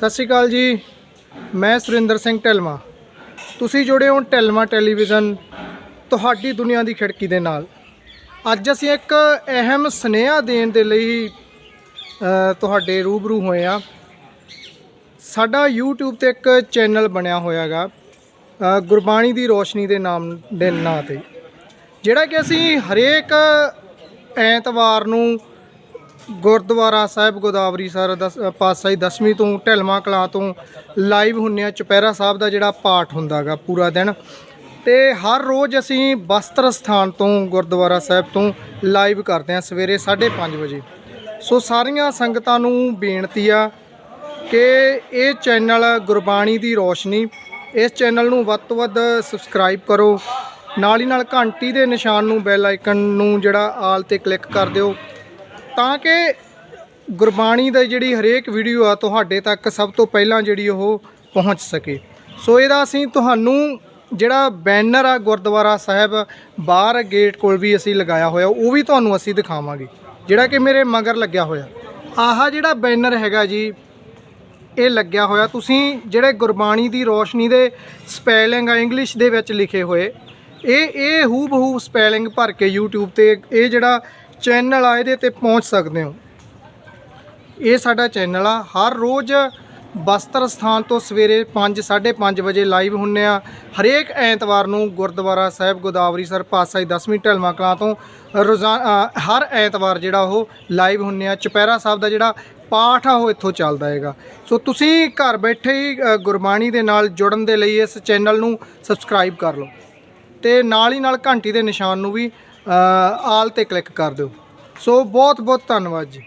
ਸਤਿ ਸ਼੍ਰੀ ਅਕਾਲ ਜੀ। ਮੈਂ ਸੁਰਿੰਦਰ ਸਿੰਘ ਢਿਲਮਾ ਤੁਸੀਂ ਜੁੜੇ ਹੋ ਢਿਲਮਾ ਟੈਲੀਵਿਜ਼ਨ ਤੁਹਾਡੀ ਦੁਨੀਆ ਦੀ ਖਿੜਕੀ ਦੇ ਨਾਲ। ਅੱਜ ਅਸੀਂ ਇੱਕ ਅਹਿਮ ਸੁਨੇਹਾ ਦੇਣ ਦੇ ਲਈ ਤੁਹਾਡੇ ਰੂਬਰੂ ਹੋਏ ਆ ਸਾਡਾ YouTube ਤੇ ਇੱਕ ਚੈਨਲ ਬਣਿਆ ਹੋਇਆਗਾ ਗੁਰਬਾਣੀ ਦੀ ਰੋਸ਼ਨੀ ਦੇ ਨਾਮ, ਦੇ ਨਾਂ ਤੇ। ਜਿਹੜਾ ਕਿ ਅਸੀਂ ਹਰੇਕ ਐਤਵਾਰ ਨੂੰ ਗੁਰਦੁਆਰਾ ਸਾਹਿਬ ਗੋਦਾਵਰੀ ਸਰ ਦਸ ਪਾਤਸ਼ਾਹੀ ਦਸਵੀਂ ਤੋਂ ਢਿਲਮਾ ਕਲਾਂ ਤੋਂ ਲਾਈਵ ਹੁੰਨੇ ਆ ਚੁਪਹਿਰਾ ਸਾਹਿਬ ਦਾ ਜਿਹੜਾ ਪਾਠ ਹੁੰਦਾਗਾ ਪੂਰਾ ਦਿਨ। ਤੇ ਹਰ ਰੋਜ਼ ਅਸੀਂ ਬਸਤਰ ਸਥਾਨ ਤੋਂ ਗੁਰਦੁਆਰਾ ਸਾਹਿਬ ਤੋਂ ਲਾਈਵ ਕਰਦੇ ਆ ਸਵੇਰੇ 5:30 ਵਜੇ। ਸੋ ਸਾਰੀਆਂ ਸੰਗਤਾਂ ਨੂੰ ਬੇਨਤੀ ਆ ਕਿ ਇਹ ਚੈਨਲ ਗੁਰਬਾਣੀ ਦੀ ਰੋਸ਼ਨੀ, ਇਸ ਚੈਨਲ ਨੂੰ ਵੱਧ ਤੋਂ ਵੱਧ ਸਬਸਕ੍ਰਾਈਬ ਕਰੋ। ਨਾਲ ਹੀ ਨਾਲ ਘੰਟੀ ਦੇ ਨਿਸ਼ਾਨ ਨੂੰ ਬੈਲ ਆਈਕਨ ਨੂੰ ਜਿਹੜਾ ਆਲ ਤੇ ਕਲਿੱਕ ਕਰ ਦਿਓ। ਤਾਂ ਕਿ ਗੁਰਬਾਣੀ ਦਾ ਜਿਹੜੀ ਹਰੇਕ ਵੀਡੀਓ ਆ ਤੁਹਾਡੇ ਤੱਕ ਸਭ ਤੋਂ ਪਹਿਲਾਂ ਜਿਹੜੀ ਉਹ ਪਹੁੰਚ ਸਕੇ। ਸੋ ਇਹਦਾ ਅਸੀਂ ਤੁਹਾਨੂੰ ਜਿਹੜਾ ਬੈਨਰ ਆ ਗੁਰਦੁਆਰਾ ਸਾਹਿਬ ਬਾਹਰ ਗੇਟ ਕੋਲ ਵੀ ਅਸੀਂ ਲਗਾਇਆ ਹੋਇਆ, ਉਹ ਵੀ ਤੁਹਾਨੂੰ ਅਸੀਂ ਦਿਖਾਵਾਂਗੇ। ਜਿਹੜਾ ਕਿ ਮੇਰੇ ਮਗਰ ਲੱਗਿਆ ਹੋਇਆ। ਆਹ ਜਿਹੜਾ ਬੈਨਰ ਹੈਗਾ ਜੀ, ਇਹ ਲੱਗਿਆ ਹੋਇਆ। ਤੁਸੀਂ ਜਿਹੜੇ ਗੁਰਬਾਣੀ ਦੀ ਰੋਸ਼ਨੀ ਦੇ ਸਪੈਲਿੰਗ ਆ ਇੰਗਲਿਸ਼ ਦੇ ਵਿੱਚ ਲਿਖੇ ਹੋਏ, ਇਹ ਇਹ ਹੂਬ ਹੂਬ ਸਪੈਲਿੰਗ ਭਰ ਕੇ YouTube ਤੇ ਇਹ ਜਿਹੜਾ ਚੈਨਲ ਆ, ਇਹਦੇ ਤੇ ਪਹੁੰਚ ਸਕਦੇ ਹੋ। ਇਹ ਸਾਡਾ ਚੈਨਲ ਆ। ਹਰ ਰੋਜ਼ ਬਸਤਰ ਸਥਾਨ ਤੋਂ ਸਵੇਰੇ 5 5:30 ਵਜੇ ਲਾਈਵ ਹੁੰਨੇ ਆ। ਹਰੇਕ ਐਤਵਾਰ ਨੂੰ ਗੁਰਦੁਆਰਾ ਸਾਹਿਬ ਗੋਦਾਵਰੀ ਸਰ ਪਾਤਸ਼ਾਹੀ 10ਵੀਂ ਢਲਮਾ ਕਲਾਂ ਤੋਂ ਰੋਜ਼ਾਨਾ ਹਰ ਐਤਵਾਰ ਜਿਹੜਾ ਉਹ ਲਾਈਵ ਹੁੰਨੇ ਆ। ਚੁਪਹਿਰਾ ਸਾਹਿਬ ਦਾ ਜਿਹੜਾ ਪਾਠ ਆ, ਉਹ ਇੱਥੋਂ ਚੱਲਦਾ ਹੈਗਾ। ਸੋ ਤੁਸੀਂ ਘਰ ਬੈਠੇ ਹੀ ਗੁਰਬਾਣੀ ਦੇ ਨਾਲ ਜੁੜਨ ਦੇ ਲਈ ਇਸ ਚੈਨਲ ਨੂੰ ਸਬਸਕ੍ਰਾਈਬ ਕਰ ਲਓ। ਤੇ ਨਾਲ ਹੀ ਨਾਲ ਘੰਟੀ ਦੇ ਨਿਸ਼ਾਨ ਨੂੰ ਵੀ ਆਲ ਤੇ ਕਲਿੱਕ ਕਰ ਦਿਓ। ਸੋ ਬਹੁਤ ਬਹੁਤ ਧੰਨਵਾਦ ਜੀ।